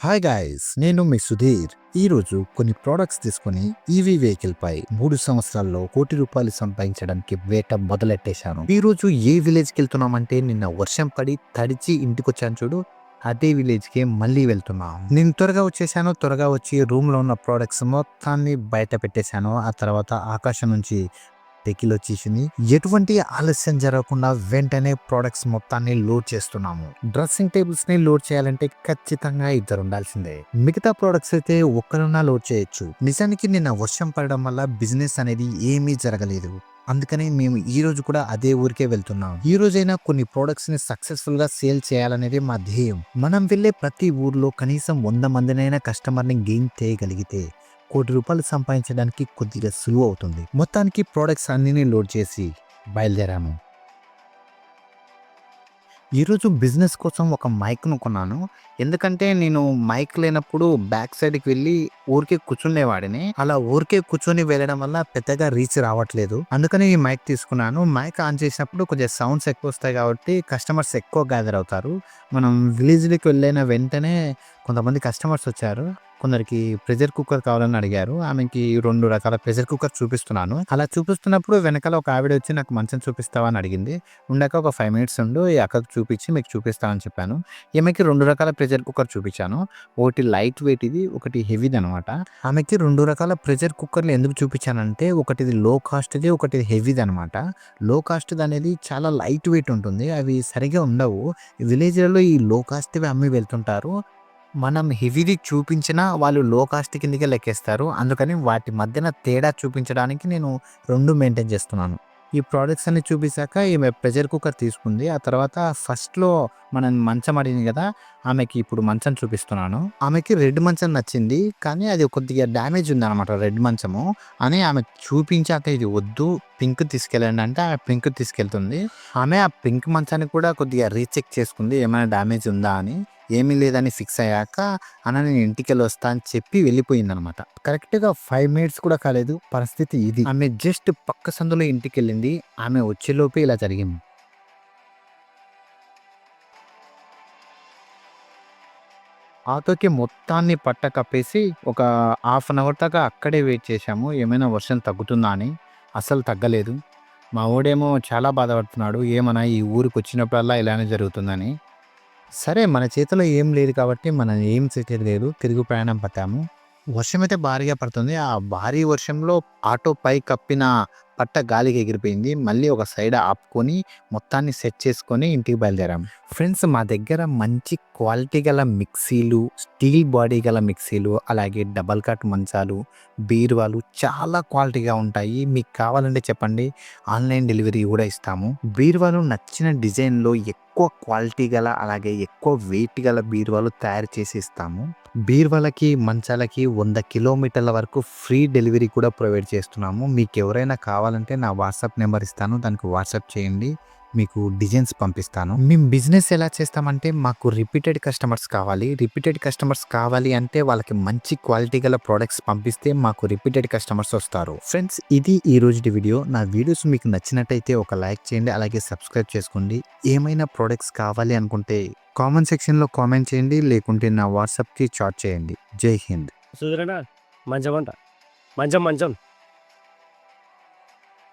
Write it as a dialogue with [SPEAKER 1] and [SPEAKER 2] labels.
[SPEAKER 1] Hi guys నేను మీ సుధీర్. ఈరోజు కొన్ని ప్రోడక్ట్స్ తీసుకుని ఈవీ వెహికల్ పై మూడు సంవత్సరాల్లో కోటి రూపాయలు సంపాదించడానికి వేట మొదలెట్టేశాను. ఈ రోజు ఏ విలేజ్కి వెళ్తున్నామంటే నిన్న వర్షం పడి తడిచి ఇంటికి వచ్చాను చూడు అదే విలేజ్కి మళ్ళీ వెళ్తున్నాం. నేను త్వరగా వచ్చేసాను త్వరగా వచ్చి రూమ్లో ఉన్న ప్రోడక్ట్స్ మొత్తాన్ని బయట పెట్టేశాను. ఆ తర్వాత ఆకాశం నుంచి టెకిల్ వచ్చేసింది ఎటువంటి ఆలస్యం జరగకుండా వెంటనే ప్రోడక్ట్స్ మొత్తాన్ని లోడ్ చేస్తున్నాము. డ్రెస్సింగ్ టేబుల్స్ని లోడ్ చేయాలంటే ఖచ్చితంగా ఇద్దరు ఉండాల్సిందే. మిగతా ప్రోడక్ట్స్ అయితే ఒక్కరున్నా లోడ్ చేయొచ్చు. నిజానికి నిన్న వర్షం పడడం వల్ల బిజినెస్ అనేది ఏమీ జరగలేదు. అందుకని మేము ఈ రోజు కూడా అదే ఊరికే వెళ్తున్నాం. ఈ రోజైనా కొన్ని ప్రోడక్ట్స్ని సక్సెస్ఫుల్గా సేల్ చేయాలనేది మా ధ్యేయం. మనం వెళ్ళే ప్రతి ఊర్లో కనీసం వంద మందినైనా కస్టమర్ని గెయిన్ చేయగలిగితే కోటి రూపాయలు సంపాదించడానికి కొద్దిగా సులువు అవుతుంది. మొత్తానికి ప్రోడక్ట్స్ అన్ని లోడ్ చేసి బయలుదేరాము. ఈరోజు బిజినెస్ కోసం ఒక మైక్ను కొన్నాను. ఎందుకంటే నేను మైక్ లేనప్పుడు బ్యాక్ సైడ్కి వెళ్ళి ఊరికే కూర్చునేవాడిని అలా ఊరికే కూర్చొని వెళ్ళడం వల్ల పెద్దగా రీచ్ రావట్లేదు. అందుకని ఈ మైక్ తీసుకున్నాను. మైక్ ఆన్ చేసినప్పుడు కొంచెం సౌండ్స్ ఎక్కువ వస్తాయి కాబట్టి కస్టమర్స్ ఎక్కువ గ్యాదర్ అవుతారు. మనం విలేజ్కి వెళ్ళిన వెంటనే కొంతమంది కస్టమర్స్ వచ్చారు. కొందరికి ప్రెషర్ కుక్కర్ కావాలని అడిగారు. ఆమెకి రెండు రకాల ప్రెషర్ కుక్కర్ చూపిస్తున్నాను. అలా చూపిస్తున్నప్పుడు వెనకాల ఒక ఆవిడ వచ్చి నాకు మంచం చూపిస్తావా? అని అడిగింది. ఉండాక ఒక ఫైవ్ మినిట్స్ ఉండు ఈ అక్కకు చూపించి మీకు చూపిస్తామని చెప్పాను. ఈమెకి రెండు రకాల ప్రెషర్ కుక్కర్ చూపించాను. ఒకటి లైట్ వెయిట్ ఇది ఒకటి హెవీది అనమాట ఆమెకి రెండు రకాల ప్రెషర్ కుక్కర్లు ఎందుకు చూపించానంటే ఒకటిది లో కాస్ట్ది ఒకటి హెవీది అనమాట లో కాస్ట్ది అనేది చాలా లైట్ వెయిట్ ఉంటుంది. అవి సరిగా ఉండవు. విలేజ్లలో ఈ లో కాస్ట్వి అమ్మి వెళ్తుంటారు. మనం హెవీది చూపించినా వాళ్ళు లో కాస్ట్ కిందకే లెక్కేస్తారు. అందుకని వాటి మధ్యన తేడా చూపించడానికి నేను రెండు మెయింటైన్ చేస్తున్నాను. ఈ ప్రోడక్ట్స్ అన్ని చూపించాక ఈమె ప్రెషర్ కుక్కర్ తీసుకుంది. ఆ తర్వాత ఫస్ట్లో మనం మంచం అడిగింది కదా ఆమెకి ఇప్పుడు మంచం చూపిస్తున్నాను. ఆమెకి రెడ్ మంచం నచ్చింది కానీ అది కొద్దిగా డ్యామేజ్ ఉంది అనమాట రెడ్ మంచము అని ఆమె చూపించాక ఇది వద్దు పింక్ తీసుకెళ్ళండి అంటే ఆమె పింక్ తీసుకెళ్తుంది. ఆమె ఆ పింక్ మంచాన్ని కూడా కొద్దిగా రీచెక్ చేసుకుంది ఏమైనా డ్యామేజ్ ఉందా అని. ఏమీ లేదని ఫిక్స్ అయ్యాక అన్న నేను ఇంటికి వెళ్ళి వస్తా అని చెప్పి వెళ్ళిపోయిందనమాట. కరెక్ట్గా ఫైవ్ మినిట్స్ కూడా కాలేదు. పరిస్థితి ఇది. ఆమె జస్ట్ పక్క సందులో ఇంటికి వెళ్ళింది ఆమె వచ్చేలోపే ఇలా జరిగింది. ఆటోకి మొత్తాన్ని పట్ట కప్పేసి ఒక హాఫ్ అన్ అవర్ దాకా అక్కడే వెయిట్ చేశాము. ఏమైనా వర్షం తగ్గుతుందా అని. అసలు తగ్గలేదు. మా ఓడేమో చాలా బాధపడుతున్నాడు. ఏమన్నా ఈ ఊరికి వచ్చినప్పుడల్లా ఇలానే జరుగుతుందని. సరే మన చేతిలో ఏం లేదు కాబట్టి మనం ఏం చేసేది లేదు. తిరుగు ప్రయాణం పట్టాము. వర్షం అయితే భారీగా పడుతుంది. ఆ భారీ వర్షంలో ఆటో పై కప్పిన పట్ట గాలికి ఎగిరిపోయింది. మళ్ళీ ఒక సైడ్ ఆపుకొని మొత్తాన్ని సెట్ చేసుకొని ఇంటికి బయలుదేరాం. ఫ్రెండ్స్ మా దగ్గర మంచి క్వాలిటీ గల మిక్సీలు స్టీల్ బాడీ గల మిక్సీలు అలాగే డబల్ కట్ మంచాలు బీరువాలు చాలా క్వాలిటీగా ఉంటాయి. మీకు కావాలంటే చెప్పండి. ఆన్లైన్ డెలివరీ కూడా ఇస్తాము. బీరువాలు నచ్చిన డిజైన్లో ఎక్కువ క్వాలిటీ గల అలాగే ఎక్కువ వెయిట్ గల బీరువాలు తయారు చేసి ఇస్తాము. బీర్వాలకి మంచాలకి వంద కిలోమీటర్ల వరకు ఫ్రీ డెలివరీ కూడా ప్రొవైడ్ చేస్తున్నాము. మీకు ఎవరైనా కావాలి కావాలంటే నా వాట్సాప్ నెంబర్ ఇస్తాను దానికి వాట్సాప్ చేయండి మీకు డిజైన్స్ పంపిస్తాను. మేము బిజినెస్ ఎలా చేస్తామంటే మాకు రిపీటెడ్ కస్టమర్స్ కావాలి. రిపీటెడ్ కస్టమర్స్ కావాలి అంటే వాళ్ళకి మంచి క్వాలిటీ గల ప్రోడక్ట్స్ పంపిస్తే మాకు రిపీటెడ్ కస్టమర్స్ వస్తారు. ఫ్రెండ్స్ ఇది ఈ రోజు వీడియో. నా వీడియోస్ మీకు నచ్చినట్టయితే ఒక లైక్ చేయండి అలాగే సబ్స్క్రైబ్ చేసుకోండి. ఏమైనా ప్రోడక్ట్స్ కావాలి అనుకుంటే కామెంట్ సెక్షన్లో కామెంట్ చేయండి లేకుంటే నా వాట్సాప్కి చాట్ చేయండి. జై హింద్.
[SPEAKER 2] మంచం అంట. మంచం మంచం.